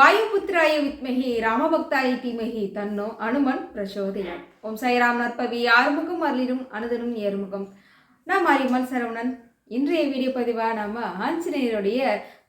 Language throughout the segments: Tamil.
வாயுபுத்திராய வித்மகி ராமபக்தாய தீமகி தன்னோ அனுமன் பிரசோதயம் ஓம் சாய் ராம்நாத் பவி ஆறுமுகம் அருளிரும் அனுதனும் ஏறுமுகம் நான் மாரியம்மல் சரவணன் இன்றைய வீடியோ பதிவாக நம்ம ஆஞ்சநேயருடைய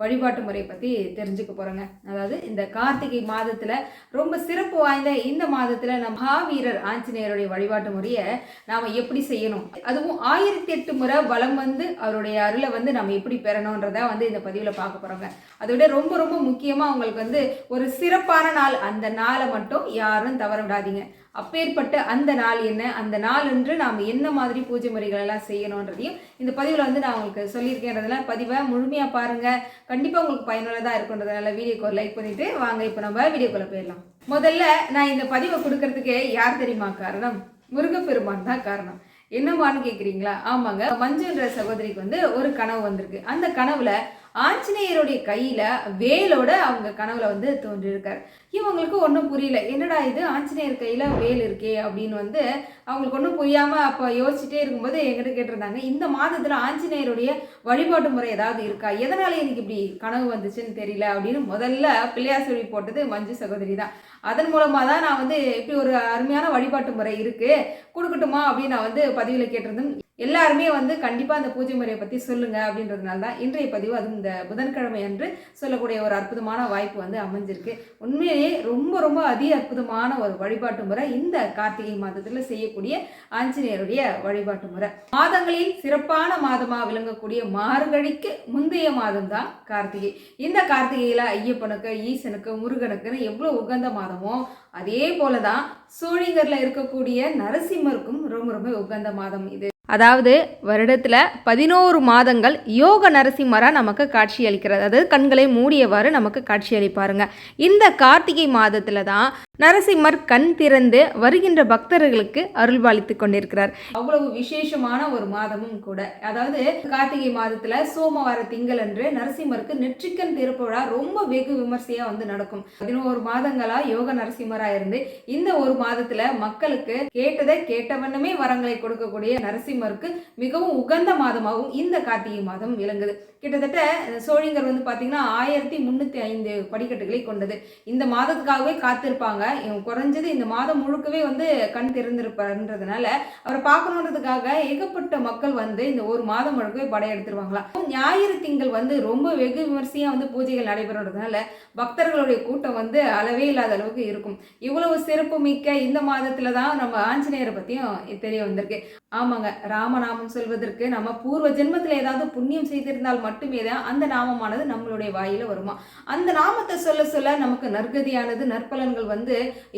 வழிபாட்டு முறை பற்றி தெரிஞ்சுக்க போகிறோங்க அதாவது இந்த கார்த்திகை மாதத்தில் ரொம்ப சிறப்பு வாய்ந்த இந்த மாதத்தில் நம்ம மகாவீரர் ஆஞ்சநேயருடைய வழிபாட்டு முறையை நாம் எப்படி செய்யணும்? அதுவும் ஆயிரத்தி எட்டு முறை வளம் வந்து அவருடைய அருளை வந்து நம்ம எப்படி பெறணுன்றத வந்து இந்த பதிவில் பார்க்க போகிறோங்க அதை விட ரொம்ப ரொம்ப முக்கியமாக அவங்களுக்கு வந்து ஒரு சிறப்பான நாள். அந்த நாளை மட்டும் யாரும் தவற விடாதீங்க. அப்பேற்பட்ட அந்த நாள் என்ன? அந்த நாள் என்று நாம் என்ன மாதிரி பூஜை முறைகள் எல்லாம் செய்யணுன்றதையும் இந்த பதிவில் வந்து நான் உங்களுக்கு சொல்லியிருக்கேன்றதெல்லாம் பதிவை முழுமையாக பாருங்கள் கண்டிப்பாக உங்களுக்கு பயனுள்ளதாக இருக்குன்றதுனால வீடியோக்கு கால் லைக் பண்ணிவிட்டு வாங்க. இப்போ நம்ம வீடியோக்குள்ளே போயிடலாம். முதல்ல நான் இந்த பதிவை கொடுக்கறதுக்கு யார் தெரியுமா காரணம்? முருகப்பெருமான் தான் காரணம். என்னமான்னு கேட்குறீங்களா ஆமாங்க. மஞ்சுன்ற சகோதரிக்கு வந்து ஒரு கனவு வந்திருக்கு. அந்த கனவுல ஆஞ்சநேயருடைய கையில் வேலோட அவங்க கனவுல வந்து தோன்றியிருக்கார் இவங்களுக்கு ஒன்றும் புரியல. என்னடா இது? ஆஞ்சநேயர் கையில் வேல் இருக்கே அப்படின்னு வந்து அவங்களுக்கு ஒன்றும் புரியாமல் அப்போ யோசிச்சுட்டே இருக்கும்போது எங்கிட்ட கேட்டிருந்தாங்க. இந்த மாதத்தில் ஆஞ்சநேயருடைய வழிபாட்டு முறை ஏதாவது இருக்கா? எதனால் எனக்கு இப்படி கனவு வந்துச்சுன்னு தெரியல அப்படின்னு முதல்ல பிள்ளையார் சொல்லி போட்டது மஞ்சு சகோதரி தான். அதன் மூலமாக தான் நான் வந்து இப்படி ஒரு அருமையான வழிபாட்டு முறை இருக்குது கொடுக்கட்டுமா அப்படின்னு நான் வந்து பதிவில் கேட்டிருந்தேன். எல்லாருமே வந்து கண்டிப்பாக அந்த பூஜை முறையை பற்றி சொல்லுங்க அப்படின்றதுனால தான் இன்றைய பதிவு அதுவும் இந்த புதன்கிழமை அன்று சொல்லக்கூடிய ஒரு அற்புதமான வாய்ப்பு வந்து அமைஞ்சிருக்கு. உண்மையிலேயே ரொம்ப ரொம்ப அதி அற்புதமான ஒரு வழிபாட்டு முறை இந்த கார்த்திகை மாதத்தில் செய்யக்கூடிய ஆஞ்சநேயருடைய வழிபாட்டு முறை. மாதங்களில் சிறப்பான மாதமாக விளங்கக்கூடிய மார்கழிக்கு முந்தைய மாதம் தான் கார்த்திகை. இந்த கார்த்திகையில் ஐயப்பனுக்கு ஈசனுக்கு முருகனுக்குன்னு எவ்வளோ உகந்த மாதமோ அதே போல தான் சோழிங்கரில் இருக்கக்கூடிய நரசிம்மருக்கும் ரொம்ப ரொம்ப உகந்த மாதம் இது. அதாவது வருடத்தில் பதினோரு மாதங்கள் யோக நரசிம்மராக நமக்கு காட்சி அளிக்கிறது அதாவது கண்களை மூடியவாறு நமக்கு காட்சி அளிப்பாருங்க இந்த கார்த்திகை மாதத்தில் தான் நரசிம்மர் கண் திறந்து வருகின்ற பக்தர்களுக்கு அருள்பாலித்து கொண்டிருக்கிறார். அவ்வளவு விசேஷமான ஒரு மாதமும் கூட. அதாவது கார்த்திகை மாதத்துல சோமவார திங்கள் அன்று நரசிம்மருக்கு நெற்றிக்கண் திறப்பு விழா ரொம்ப வெகு விமர்சையா வந்து நடக்கும். பதினோரு மாதங்களா யோக நரசிம்மரா இருந்து இந்த ஒரு மாதத்துல மக்களுக்கு கேட்டதை கேட்டவண்ணமே வரங்களை கொடுக்கக்கூடிய நரசிம்மருக்கு மிகவும் உகந்த மாதமாகவும் இந்த கார்த்திகை மாதம் விளங்குது. கிட்டத்தட்ட சோழிங்கர் வந்து பாத்தீங்கன்னா ஆயிரத்தி முன்னூத்தி ஐந்து படிக்கட்டுகளை கொண்டது. இந்த மாதத்துக்காகவே காத்திருப்பாங்க. இவங்க குறைஞ்சது இந்த மாதம் முழுக்கவே வந்து கண் திறந்திருப்பாருன்றதுனால அவரை பார்க்கணுன்றதுக்காக ஏகப்பட்ட மக்கள் வந்து இந்த ஒரு மாதம் முழுக்கவே படையெடுத்துருவாங்களாம் ஞாயிறு திங்கள் வந்து ரொம்ப வெகு விமர்சையாக வந்து பூஜைகள் நடைபெறதுனால பக்தர்களுடைய கூட்டம் வந்து அளவே இல்லாத அளவுக்கு இருக்கும். இவ்வளவு சிறப்பு மிக்க இந்த மாதத்துல தான் நம்ம ஆஞ்சநேயரை பற்றியும் தெரிய வந்திருக்கு. ஆமாங்க. ராமநாமம் சொல்வதற்கு நம்ம பூர்வ ஜென்மத்தில் ஏதாவது புண்ணியம் செய்திருந்தால் மட்டுமே தான் அந்த நாமமானது நம்மளுடைய வாயில வருமா? அந்த நாமத்தை சொல்ல சொல்ல நமக்கு நற்கதியானது நற்பலன்கள் வந்து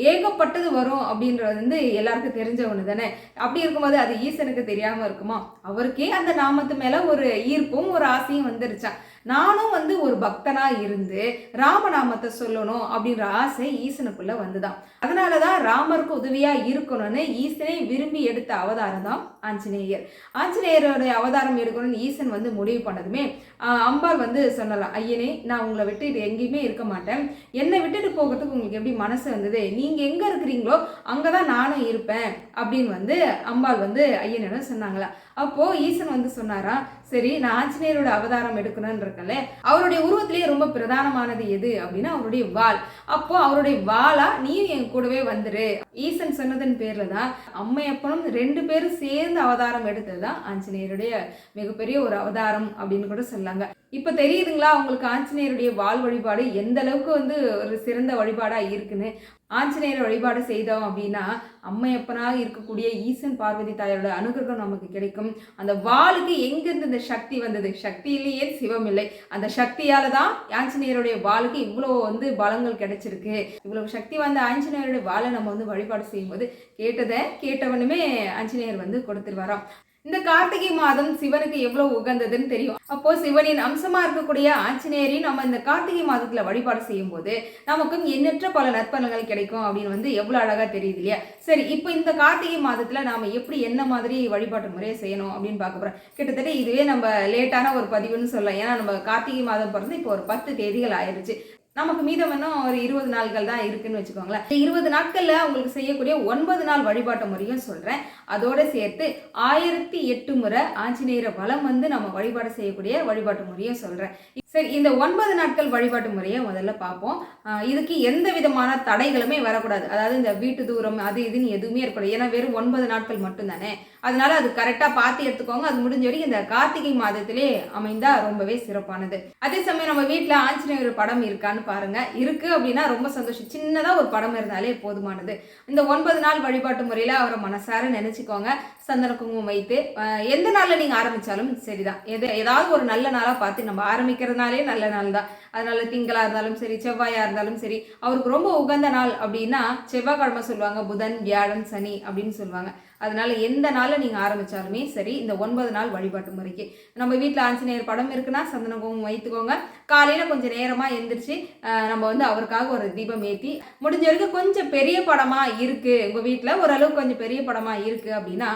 ஏகப்பட்டது வரும் அப்படின்றது வந்து எல்லாருக்கும் தெரிஞ்ச ஒன்று தானே அப்படி இருக்கும்போது அது ஈசனுக்கு தெரியாமல் இருக்குமா? அவருக்கே அந்த நாமத்து மேலே ஒரு ஈர்ப்பும் ஒரு ஆசையும் வந்துருச்சான் நானும் வந்து ஒரு பக்தனா இருந்து ராமநாமத்தை சொல்லணும் அப்படின்ற ஆசை ஈசனுக்குள்ள வந்துதான். அதனால தான் ராமருக்கு உதவியா இருக்கணும்னு ஈசனை விரும்பி எடுத்த அவதாரம் தான் ஆஞ்சநேயர். ஆஞ்சநேயருடைய அவதாரம் எடுக்கணும்னு ஈசன் வந்து முடிவு பண்ணதுமே அம்பாள் வந்து சொல்லலாம் ஐயனே நான் உங்களை விட்டு இது எங்கேயுமே இருக்க மாட்டேன். என்னை விட்டுட்டு போகிறதுக்கு உங்களுக்கு எப்படி மனசு வந்தது? நீங்கள் எங்கே இருக்கிறீங்களோ அங்கே தான் நானும் இருப்பேன். அப்படின்னு வந்து அம்பாள் வந்து ஐயனிடம் சொன்னாங்களா. அப்போது ஈசன் வந்து சொன்னாரா சரி நான் ஆஞ்சநேயரோட அவதாரம் எடுக்கணும்னு இருக்கல அவருடைய உருவத்திலேயே ரொம்ப பிரதானமானது எது? அப்படின்னா அவருடைய வால் அப்போ அவருடைய வாளா நீயும் என் கூடவே வந்துரு. ஈசன் சொன்னதன் பேர்ல தான் அம்மையப்பனும் ரெண்டு பேரும் சேர்ந்து அவதாரம் எடுத்தது தான் ஆஞ்சநேயருடைய மிகப்பெரிய ஒரு அவதாரம் அப்படின்னு கூட சொல்லலாம். சொல்லாங்க இப்ப தெரியுதுங்களா அவங்களுக்கு ஆஞ்சநேயருடைய வாழ் வழிபாடு எந்த அளவுக்கு வந்து ஒரு சிறந்த வழிபாடா இருக்குன்னு? ஆஞ்சநேயர் வழிபாடு செய்தோம் அப்படின்னா அம்மையப்பனாக இருக்கக்கூடிய ஈசன் பார்வதி தாயோட அனுகிரகம் நமக்கு கிடைக்கும். அந்த வாளுக்கு எங்கிருந்து இந்த சக்தி வந்தது? சக்தி இல்லையே சிவம் இல்லை. அந்த சக்தியால தான் ஆஞ்சநேயருடைய வாளுக்கு இவ்வளோ வந்து பலங்கள் கிடைச்சிருக்கு. இவ்வளவு சக்தி வந்த ஆஞ்சநேயருடைய வாளை நம்ம வந்து வழிபாடு செய்யும்போது கேட்டதை கேட்டவனுமே ஆஞ்சநேயர் வந்து கொடுத்துருவாராம். இந்த கார்த்திகை மாதம் சிவனுக்கு எவ்வளவு உகந்ததுன்னு தெரியும். அப்போ சிவனின் அம்சமா இருக்கக்கூடிய ஆஞ்சநேயரையும் நம்ம இந்த கார்த்திகை மாதத்துல வழிபாடு செய்யும் போது நமக்கும் எண்ணற்ற பல நற்பலன்கள் கிடைக்கும் அப்படின்னு வந்து எவ்வளவு அழகா தெரியுது இல்லையா? சரி இப்போ இந்த கார்த்திகை மாதத்துல நாம எப்படி என்ன மாதிரி வழிபாட்டு முறையை செய்யணும் அப்படின்னு பார்க்க போறோம். கிட்டத்தட்ட இதுவே நம்ம லேட்டான ஒரு பதிவுன்னு சொல்லலாம். ஏன்னா நம்ம கார்த்திகை மாதம் பிறந்து இப்போ ஒரு பத்து தேதிகள் ஆயிடுச்சு நமக்கு மீதம் இன்னும் ஒரு இருபது நாட்கள் தான் இருக்குன்னு வச்சுக்கோங்களேன். இந்த இருபது நாட்களில் உங்களுக்கு செய்யக்கூடிய ஒன்பது நாள் வழிபாட்டு முறையும் சொல்கிறேன் அதோடு சேர்த்து ஆயிரத்தி எட்டு முறை ஆஞ்சநேயர வளம் வந்து நம்ம வழிபாடு செய்யக்கூடிய வழிபாட்டு முறையும் சொல்கிறேன் சரி இந்த ஒன்பது நாட்கள் வழிபாட்டு முறையை முதல்ல பார்ப்போம். இதுக்கு எந்த விதமான தடைகளுமே வரக்கூடாது. அதாவது இந்த வீட்டு தூரம் அது இதுன்னு எதுவுமே இருக்கக்கூடாது. ஏன்னா வெறும் ஒன்பது நாட்கள் மட்டும்தானே. அதனால அது கரெக்டாக பார்த்து எடுத்துக்கோங்க. அது முடிஞ்ச வரைக்கும் இந்த கார்த்திகை மாதத்திலே அமைந்தால் ரொம்பவே சிறப்பானது. அதே சமயம் நம்ம வீட்டில் ஆஞ்சநேயர் படம் இருக்கான்னு பாருங்க. இருக்கு அப்படின்னா ரொம்ப சந்தோஷம். சின்னதாக ஒரு படம் இருந்தாலே போதுமானது. இந்த ஒன்பது நாள் வழிபாட்டு முறையில் அவரை மனசார நினைச்சுக்கோங்க. சந்தன குங்குமம் வைத்து எந்த நாளில் நீங்கள் ஆரம்பித்தாலும் சரிதான். எது ஏதாவது ஒரு நல்ல நாளாக பார்த்து நம்ம ஆரம்பிக்கிறதுனாலே நல்ல நாள் தான். அதனால திங்களாக இருந்தாலும் சரி செவ்வாயாக இருந்தாலும் சரி அவருக்கு ரொம்ப உகந்த நாள் அப்படின்னா செவ்வாய்க்கிழமை சொல்லுவாங்க புதன் வியாழன் சனி அப்படின்னு சொல்லுவாங்க. அதனால் எந்த நாளில் நீங்கள் ஆரம்பித்தாலுமே சரி இந்த ஒன்பது நாள் வழிபாட்டு முறைக்கு. நம்ம வீட்டில் ஆஞ்சநேயர் படம் இருக்குன்னா சந்தன குங்குமம் வைத்துக்கோங்க. காலையில் கொஞ்சம் நேரமாக எந்திரிச்சு நம்ம வந்து அவருக்காக ஒரு தீபம் ஏற்றி முடிஞ்ச வரைக்கும் கொஞ்சம் பெரிய படமாக இருக்குது உங்கள் வீட்டில் ஓரளவுக்கு கொஞ்சம் பெரிய படமாக இருக்குது அப்படின்னா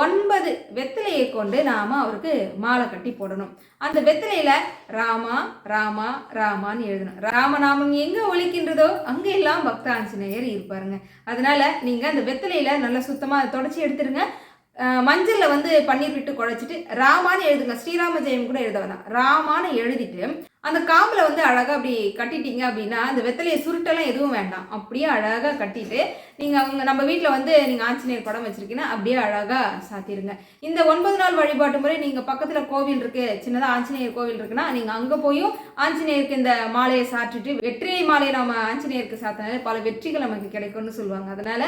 ஒன்பது வெத்தலையை கொண்டு நாம அவருக்கு மாலை கட்டி போடணும். அந்த வெத்தலையில் ராமா ராமா ராமான்னு எழுதணும். ராமநாமம் எங்கே ஒழிக்கின்றதோ அங்கே எல்லாம் பக்த ஆஞ்சநேயர் இருப்பாருங்க. அதனால் நீங்கள் அந்த வெத்தலையில் நல்லா சுத்தமாக தொடச்சி எடுத்துருங்க. மஞ்சளில் வந்து பன்னீர் விட்டு குழைச்சிட்டு ராமான்னு எழுதுங்க. ஸ்ரீராம ஜெயம் கூட எழுத வேணாம். ராமான்னு எழுதிட்டு அந்த காம்பில் வந்து அழகாக அப்படி கட்டிட்டீங்க அப்படின்னா அந்த வெத்தலையை சுருட்டெல்லாம் எதுவும் வேண்டாம். அப்படியே அழகாக கட்டிட்டு நீங்கள் அவங்க நம்ம வீட்டில் வந்து நீங்கள் ஆஞ்சநேயர் படம் வச்சுருக்கீங்கன்னா அப்படியே அழகாக சாத்திடுங்க இந்த ஒன்பது நாள் வழிபாட்டு முறை நீங்கள் பக்கத்தில் கோவில் இருக்குது சின்னதாக ஆஞ்சநேயர் கோவில் இருக்குன்னா நீங்கள் அங்கே போயும் ஆஞ்சநேயருக்கு இந்த மாலையை சாற்றிட்டு வெற்றி மாலையை நம்ம ஆஞ்சநேயருக்கு சாத்தினாலே பல வெற்றிகள் நமக்கு கிடைக்கும்னு சொல்லுவாங்க. அதனால்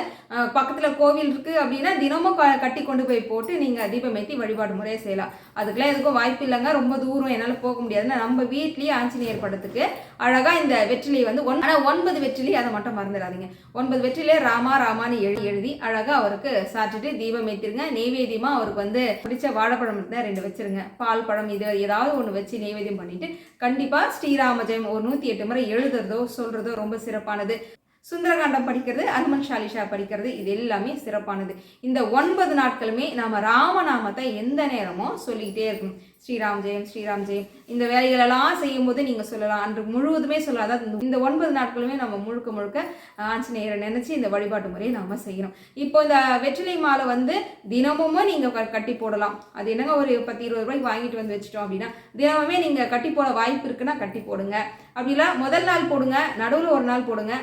பக்கத்தில் கோவில் இருக்குது அப்படின்னா தினமும் க- கட்டி கொண்டு போய் போட்டு நீங்கள் தீபம் வழிபாடு முறையை செய்யலாம். அதுக்கெல்லாம் எதுக்கும் வாய்ப்பு இல்லைங்க. ரொம்ப தூரம் என்னால் போக முடியாதுன்னா நம்ம வெற்றிலி ஆஞ்சநேயர் படத்துக்கு அழகாக இந்த வெற்றிலையை வந்து ஒன் ஆனால் ஒன்பது வெற்றிலி அதை மட்டும் மறந்துடாதீங்க. ஒன்பது வெற்றிலே ராமா ராமான்னு எழுதி எழுதி அழகாக அவருக்கு சாப்பிட்டுட்டு தீபம் ஏற்றிருங்க நெய்வேதியமாக அவருக்கு வந்து பிடிச்ச வாழைப்பழம் இருந்தால் ரெண்டு வச்சுருங்க. பால் பழம் இது ஏதாவது ஒன்று வச்சு நெய்வேதியம் பண்ணிவிட்டு கண்டிப்பாக ஸ்ரீராம ஜெயம் ஒரு நூற்றி எட்டு முறை எழுதுறதோ சொல்கிறதோ ரொம்ப சிறப்பானது. சுந்தரகாண்டம் படிக்கிறது அனுமன் சாலிஷா படிக்கிறது இது எல்லாமே சிறப்பானது. இந்த ஒன்பது நாட்களுமே நாம ராமநாமத்தை எந்த நேரமும் சொல்லிக்கிட்டே இருக்கணும். ஸ்ரீராம் ஜெயம் ஸ்ரீராம் ஜெயம். இந்த வேலைகளெல்லாம் செய்யும்போது நீங்கள் சொல்லலாம். அன்று முழுவதுமே சொல்லலாம். அதாவது இந்த- ஒன்பது நாட்களுமே நம்ம முழுக்க முழுக்க ஆஞ்சநேயரை நினச்சி இந்த வழிபாட்டு முறையை நம்ம செய்யணும் இப்போ இந்த வெற்றிலை மாலை வந்து தினமும் நீங்கள் கட்டி போடலாம். அது என்னங்க ஒரு பத்து இருபது ரூபாய்க்கு வாங்கிட்டு வந்து வச்சிட்டோம் அப்படின்னா தினமுமே நீங்கள் கட்டி போட வாய்ப்பு இருக்குன்னா கட்டி போடுங்க. அப்படிலாம் முதல் நாள் போடுங்க நடுவில் ஒரு நாள் போடுங்க.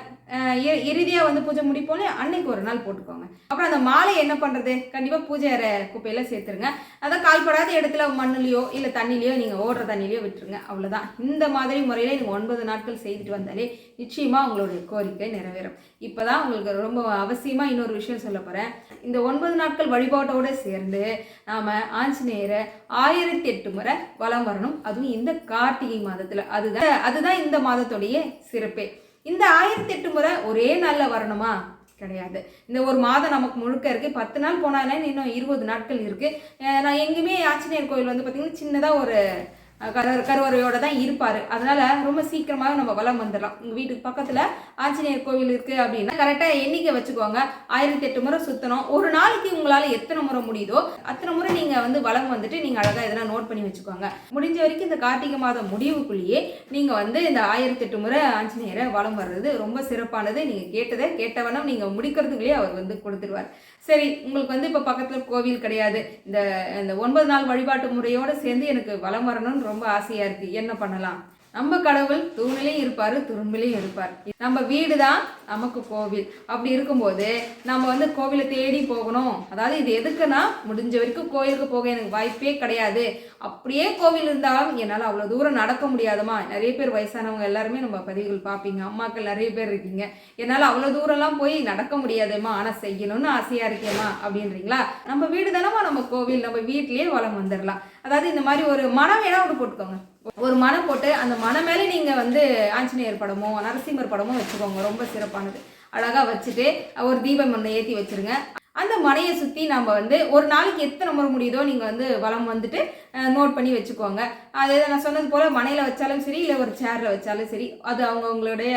இறுதியாக வந்து பூஜை முடிப்போம்ல அன்னைக்கு ஒரு நாள் போட்டுக்கோங்க. அப்புறம் அந்த மாலை என்ன பண்ணுறது கண்டிப்பாக பூஜை அறை சேர்த்துருங்க. அதான் கால்படாத இடத்துல மண்ணுலையோ இல்லை தண்ணிலையோ நீங்கள் ஓடுற தண்ணிலையோ விட்டுருங்க. அவ்வளோதான் இந்த மாதிரி முறையில் நீங்கள் ஒன்பது நாட்கள் செய்துட்டு வந்தாலே நிச்சயமாக உங்களுடைய கோரிக்கை நிறைவேறும். இப்போ தான் உங்களுக்கு ரொம்ப அவசியமாக இன்னொரு விஷயம் சொல்ல போகிறேன் இந்த ஒன்பது நாட்கள் வழிபாட்டோட சேர்ந்து நாம் ஆஞ்சநேயரை ஆயிரத்தி எட்டு முறை வலம் வரணும். அதுவும் இந்த கார்த்திகை மாதத்தில். அதுதான் அதுதான் இந்த மாதத்துடைய சிறப்பே. இந்த ஆயிரத்தி எட்டு முறை ஒரே நாளில் வரணுமா? கிடையாது. இந்த ஒரு மாதம் நமக்கு முழுக்க இருக்குது பத்து நாள் போனாலே இன்னும் இருபது நாட்கள் இருக்குது நான் எங்கேயுமே ஆஞ்சநேயர் கோயில் வந்து பார்த்திங்கன்னா சின்னதாக ஒரு கரு கருவறையோட தான் இருப்பார். அதனால ரொம்ப சீக்கிரமாக நம்ம வலம் வந்துடலாம். உங்கள் வீட்டுக்கு பக்கத்தில் ஆஞ்சநேயர் கோவில் இருக்குது அப்படின்னா கரெக்டாக எண்ணிக்கை வச்சுக்கோங்க. ஆயிரத்தி எட்டு முறை சுற்றணும் ஒரு நாளைக்கு உங்களால் எத்தனை முறை முடியுதோ அத்தனை முறை நீங்கள் வந்து வளம் வந்துட்டு நீங்கள் அழகாக எதனா நோட் பண்ணி வச்சுக்கோங்க. முடிஞ்ச வரைக்கும் இந்த கார்த்திகை மாதம் முடிவுக்குள்ளேயே நீங்கள் வந்து இந்த ஆயிரத்தி எட்டு முறை ஆஞ்சநேயரை வலம் வர்றது ரொம்ப சிறப்பானது. நீங்கள் கேட்டதை கேட்டவனம் நீங்கள் முடிக்கிறதுக்குள்ளேயே அவர் வந்து கொடுத்துருவார். சரி உங்களுக்கு வந்து இப்போ பக்கத்தில் கோவில் கிடையாது. இந்த இந்த ஒன்பது நாள் வழிபாட்டு முறையோடு சேர்ந்து எனக்கு வலம் வரணும்னு ரொம்ப ஆசையாக இருக்குது என்ன பண்ணலாம்? நம்ம கடவுள் தூணிலையும் இருப்பார் துரும்பிலையும் இருப்பார். நம்ம வீடு தான் நமக்கு கோவில். அப்படி இருக்கும்போது நம்ம வந்து கோவிலை தேடி போகணும். அதாவது இது எதுக்குன்னா முடிஞ்ச வரைக்கும் கோயிலுக்கு போக எனக்கு வாய்ப்பே கிடையாது. அப்படியே கோவில் இருந்தாலும் என்னால் அவ்வளோ தூரம் நடக்க முடியாதுமா? நிறைய பேர் வயசானவங்க எல்லாருமே நம்ம பதிவுகள் பார்ப்பீங்க. அம்மாக்கள் நிறைய பேர் இருக்கீங்க. என்னால் அவ்வளோ தூரம்லாம் போய் நடக்க முடியாதும்மா? ஆனால் செய்யணும்னு ஆசையாக இருக்கேம்மா? அப்படின்றீங்களா? நம்ம வீடு தானம்மா நம்ம கோவில். நம்ம வீட்டிலேயே வளம் வந்துடலாம் அதாவது இந்த மாதிரி ஒரு மனம் வேணால் ஒன்று போட்டுக்கோங்க. ஒரு மனம் போட்டு அந்த மனம் மேலே நீங்கள் வந்து ஆஞ்சநேயர் படமோ நரசிம்மர் படமோ வச்சுக்கோங்க. ரொம்ப சிறப்பானது. அழகாக வச்சுட்டு ஒரு தீபம் ஒன்று ஏற்றி வச்சிருங்க. அந்த மனையை சுற்றி நம்ம வந்து ஒரு நாளைக்கு எத்தனை முறை முடியுதோ நீங்கள் வந்து வளம் வந்துட்டு நோட் பண்ணி வச்சுக்கோங்க. அது நான் சொன்னது போல் மனையில் வச்சாலும் சரி இல்லை ஒரு சேரில் வச்சாலும் சரி அது அவங்கவுங்களுடைய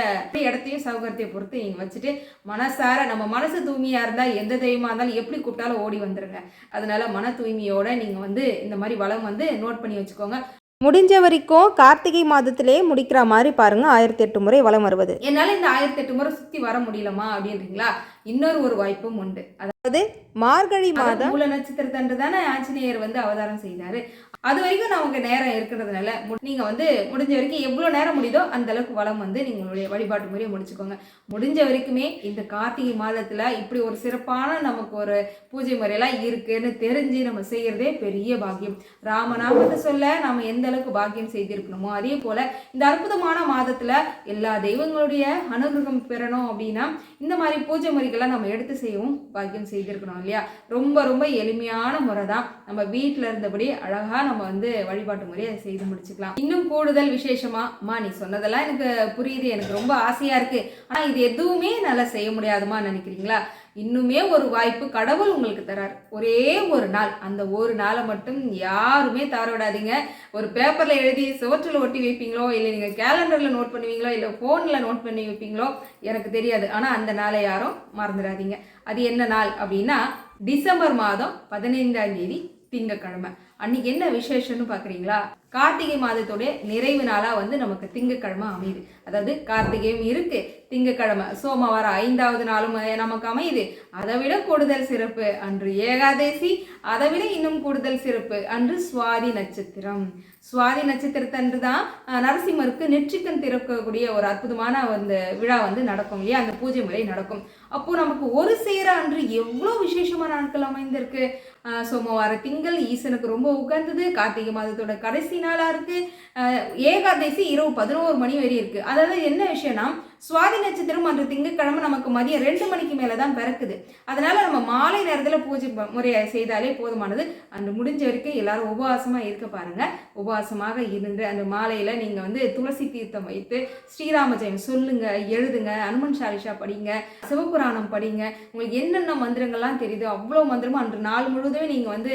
இடத்தையும் சௌகரியத்தையும் பொறுத்து நீங்கள் வச்சுட்டு மனசார நம்ம மனசு தூய்மையாக இருந்தால் எந்த தெய்வமாக இருந்தாலும் எப்படி கூப்பிட்டாலும் ஓடி வந்துடுங்க அதனால மன தூய்மையோடு நீங்கள் வந்து இந்த மாதிரி வளம் வந்து நோட் பண்ணி வச்சுக்கோங்க. முடிஞ்ச வரைக்கும் கார்த்திகை மாதத்திலே முடிக்கிற மாதிரி பாருங்க ஆயிரத்தி எட்டு முறை வலம் வருவது. என்னால் இந்த ஆயிரத்தி எட்டு முறை சுற்றி வர முடியலமா அப்படின்றீங்களா? இன்னொரு ஒரு வாய்ப்பும் உண்டு. அதாவது மார்கழி மாதம் மூல நட்சத்திரத்தன்று தானே ஆஞ்சநேயர் வந்து அவதாரம் செய்தாரு. அது வரைக்கும் நமக்கு நேரம் இருக்கிறதுனால மு- நீங்க வந்து முடிஞ்ச வரைக்கும் எவ்வளோ நேரம் முடியுதோ அந்த அளவுக்கு வளம் வந்து நீங்களுடைய வழிபாட்டு முறையை முடிச்சுக்கோங்க. முடிஞ்ச வரைக்குமே இந்த கார்த்திகை மாதத்துல இப்படி ஒரு சிறப்பான நமக்கு ஒரு பூஜை முறையெல்லாம் இருக்குன்னு தெரிஞ்சு நம்ம செய்யறதே பெரிய பாக்கியம். ராமநாமத்தை சொல்ல நம்ம எந்த அளவுக்கு பாக்கியம் செய்திருக்கணுமோ அதே போல இந்த அற்புதமான மாதத்துல எல்லா தெய்வங்களுடைய அனுகிரகம் பெறணும் அப்படின்னா இந்த மாதிரி பூஜை முறைகள்லாம் நம்ம எடுத்து செய்யவும் பாக்கியம் செய்திருக்கணும் இல்லையா? ரொம்ப ரொம்ப எளிமையான முறை தான் நம்ம வீட்டில் இருந்தபடி அழகாக நம்ம வந்து வழிபாட்டு முறையை செய்து முடிச்சுக்கலாம். இன்னும் கூடுதல் விசேஷமா? அம்மா நீ சொன்னதெல்லாம் எனக்கு புரியுது. எனக்கு ரொம்ப ஆசையா இருக்கு. ஆனா இது எதுவுமே நல்லா செய்ய முடியாதுமா நினைக்கிறீங்களா? இன்னுமே ஒரு வாய்ப்பு கடவுள் உங்களுக்கு தரார். ஒரே ஒரு நாள். அந்த ஒரு நாளை மட்டும் யாருமே தவற விடாதீங்க ஒரு பேப்பர்ல எழுதி சுவற்றில் ஒட்டி வைப்பீங்களோ இல்லை நீங்க கேலண்டர்ல நோட் பண்ணுவீங்களோ இல்லை ஃபோனில் நோட் பண்ணி வைப்பீங்களோ எனக்கு தெரியாது. ஆனா அந்த நாளை யாரும் மறந்துடாதீங்க. அது என்ன நாள் அப்படின்னா டிசம்பர் மாதம் பதினைந்தாம் தேதி திங்கக்கிழமை அன்னைக்கு என்ன விசேஷம்னு பார்க்குறீங்களா கார்த்திகை மாதத்துடைய நிறைவு நாளாக வந்து நமக்கு திங்கக்கிழமை அமையுது. அதாவது கார்த்திகையும் இருக்கு திங்கக்கிழமை. சோமவாரம் ஐந்தாவது நாளும் நமக்கு அமையுது. அதை விட கூடுதல் சிறப்பு அன்று ஏகாதேசி அதை விட இன்னும் கூடுதல் சிறப்பு அன்று சுவாதி நட்சத்திரம். சுவாதி நட்சத்திரத்தன்று தான் நரசிம்மருக்கு நெற்றிக்கண் திறக்கக்கூடிய ஒரு அற்புதமான அந்த விழா வந்து நடக்கும் இல்லையா? அந்த பூஜை முறை நடக்கும். அப்போ நமக்கு ஒரு சேர அன்று எவ்வளோ விசேஷமான நாட்கள் அமைந்திருக்கு? சோமவார திங்கள் ஈசனுக்கு ரொம்ப உகந்தது. கார்த்திகை மாதத்தோட கடைசி நாளா இருக்கு? ஏகாதசி இரவு பதினோரு மணி வரை இருக்கு. அதாவது என்ன விஷயம்னா சுவாதி நட்சத்திரம் அன்று திங்கக்கிழமை நமக்கு மதியம் ரெண்டு மணிக்கு மேலே தான் பிறக்குது. அதனால நம்ம மாலை நேரத்தில் பூஜை முறையை செய்தாலே போதுமானது. அன்று முடிஞ்ச வரைக்கும் எல்லாரும் உபவாசமாக இருக்க பாருங்க. உபவாசமாக இருந்து அந்த மாலையில் நீங்கள் வந்து துளசி தீர்த்தம் வைத்து ஸ்ரீராம ஜெயம் சொல்லுங்க எழுதுங்க அனுமன் சாலிஷா படிங்க சிவபுராணம் படிங்க. உங்களுக்கு என்னென்ன மந்திரங்கள்லாம் தெரியுதோ அவ்வளோ மந்திரமும் அன்று நாள் முழுவதுமே நீங்கள் வந்து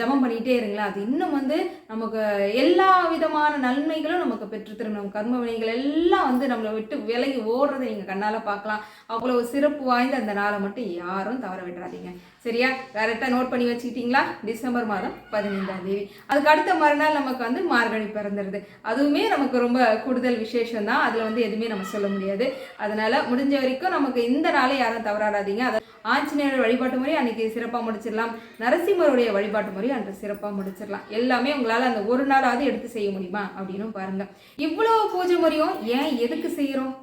ஜபம் பண்ணிகிட்டே இருங்களேன். அது இன்னும் வந்து நமக்கு எல்லா விதமான நன்மைகளும் நமக்கு பெற்றுத்தரும் நம்ம கர்ம வினைகள் எல்லாம் வந்து நம்மளை விட்டு விலகி ஓடுறதை நீங்கள் கண்ணால் பார்க்கலாம். அவ்வளோ சிறப்பு வாய்ந்த அந்த நாளை மட்டும் யாரும் தவற விட்டுறாதீங்க. சரியா? கரெக்டாக நோட் பண்ணி வச்சுக்கிட்டீங்களா? டிசம்பர் மாதம் பதினைந்தாம் தேதி. அதுக்கு அடுத்த மறுநாள் நமக்கு வந்து மார்கழி பிறந்துருது. அதுவுமே நமக்கு ரொம்ப கூடுதல் விசேஷம் தான் அதில் வந்து எதுவுமே நம்ம சொல்ல முடியாது. அதனால முடிஞ்ச வரைக்கும் நமக்கு இந்த நாளை யாரும் தவறாடாதீங்க. அதை ஆஞ்சநேயர் வழிபாட்டு முறை அன்னைக்கு சிறப்பாக முடிச்சிடலாம். நரசிம்மருடைய வழிபாட்டு முறை அன்று சிறப்பாக முடிச்சிடலாம். எல்லாமே உங்களால் அந்த ஒரு நாளாவது எடுத்து செய்ய முடியுமா? அப்படின்னு பாருங்க. இவ்வளோ பூஜை முறையும் ஏன் எதுக்கு செய்கிறோம்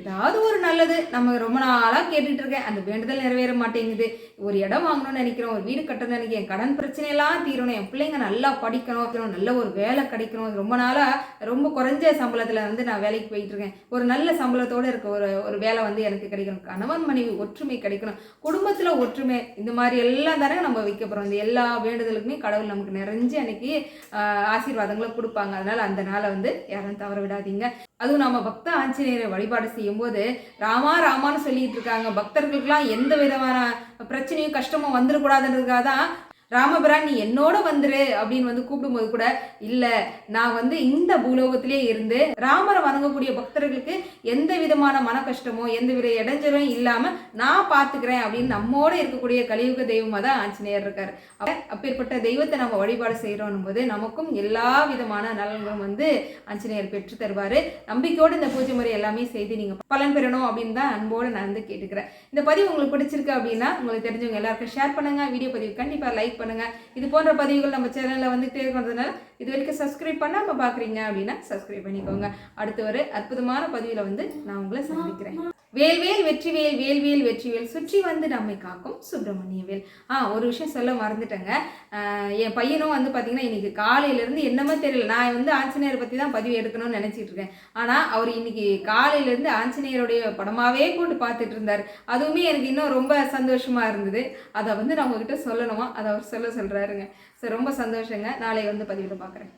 ஏதாவது ஒரு நல்லது நம்ம ரொம்ப நாளாக கேட்டுட்டு இருக்கேன். அந்த வேண்டுதல் நிறைவேற மாட்டேங்குது. ஒரு இடம் வாங்கணும்னு நினைக்கிறோம் ஒரு வீடு கட்டணும்னு நினைக்கிறேன் என் கடன் பிரச்சனையெல்லாம் தீரணும் என் பிள்ளைங்க நல்லா படிக்கணும் நல்ல ஒரு வேலை கிடைக்கணும். ரொம்ப நாளாக ரொம்ப குறைஞ்ச சம்பளத்தில் வந்து நான் வேலைக்கு போயிட்டு இருக்கேன். ஒரு நல்ல சம்பளத்தோடு இருக்க ஒரு ஒரு வேலை வந்து எனக்கு கிடைக்கணும். கணவன் மனைவி ஒற்றுமை கிடைக்கணும். குடும்பத்தில் ஒற்றுமை இந்த மாதிரி எல்லாம் தானே நம்ம வைக்க போகிறோம் இந்த எல்லா வேண்டுதலுக்குமே கடவுள் நமக்கு நிறைஞ்சு அன்னைக்கு ஆசீர்வாதங்களை கொடுப்பாங்க. அதனால் அந்த நாளை வந்து யாரும் தவற விடாதீங்க. அதுவும் நம்ம பக்த ஆஞ்சநேயரை வழிபாடு செய்யும்போது ராமா ராமான்னு சொல்லிட்டு இருக்காங்க. பக்தர்களுக்கெல்லாம் எந்த விதமான பிரச்சனையும் கஷ்டமும் வந்துடக்கூடாதுன்றதுக்காக தான் ராமபிரான் நீ என்னோட வந்துரு அப்படின்னு வந்து கூப்பிடும்போது கூட இல்லை நான் வந்து இந்த பூலோகத்திலே இருந்து ராமரை வணங்கக்கூடிய பக்தர்களுக்கு எந்த விதமான மன கஷ்டமோ எந்த வித இடைஞ்சலும் இல்லாமல் நான் பார்த்துக்கிறேன் அப்படின்னு நம்மோட இருக்கக்கூடிய கலியுக தெய்வமாக தான் ஆஞ்சநேயர் இருக்கார். அப்பேற்பட்ட தெய்வத்தை நம்ம வழிபாடு செய்கிறோம் போது நமக்கும் எல்லா விதமான நலன்களும் வந்து ஆஞ்சநேயர் பெற்று தருவார். நம்பிக்கையோடு இந்த பூஜை முறை எல்லாமே செய்து நீங்கள் பலன் பெறணும் அப்படின்னு தான் அன்போடு நான் வந்து கேட்டுக்கிறேன். இந்த பதிவு உங்களுக்கு பிடிச்சிருக்கு அப்படின்னா உங்களுக்கு தெரிஞ்சவங்க எல்லாருக்கும் ஷேர் பண்ணுங்க. வீடியோ பதிவு கண்டிப்பாக லைக் பண்ணுங்க. இது போன்ற பதிவுகள் நம்ம சேனலில் வந்துகிட்டே இருக்கிறதுனால இது வரைக்கும் சப்ஸ்கிரைப் பண்ணாமல் பார்க்குறீங்க அப்படின்னா சப்ஸ்கிரைப் பண்ணிக்கோங்க. அடுத்து ஒரு அற்புதமான பதிவில் வந்து நான் உங்களை சந்திக்கிறேன். வேல்வேல் வெற்றிவேல் வேல்வேல் வெற்றிவேல் சுற்றி வந்து நம்மை காக்கும் சுப்பிரமணிய வேல் ஆ ஒரு விஷயம் சொல்ல மறந்துட்டேங்க. என் பையனும் வந்து பார்த்தீங்கன்னா இன்னைக்கு காலையிலேருந்து என்னமோ தெரியல. நான் வந்து ஆஞ்சநேயர் பற்றி தான் பதிவு எடுக்கணும்னு நினச்சிட்டு இருக்கேன். ஆனால் அவர் இன்னைக்கு காலையிலேருந்து ஆஞ்சநேயருடைய படமாகவே போட்டு பார்த்துட்டு இருந்தார். அதுவுமே எனக்கு இன்னும் ரொம்ப சந்தோஷமாக இருந்தது. அதை வந்து நான் உங்ககிட்ட சொல்லணுமா? அதை அவர் சொல்ல சொல்கிறாருங்க சரி ரொம்ப சந்தோஷங்க. நாளை வந்து பதிவில் பார்க்குறேன்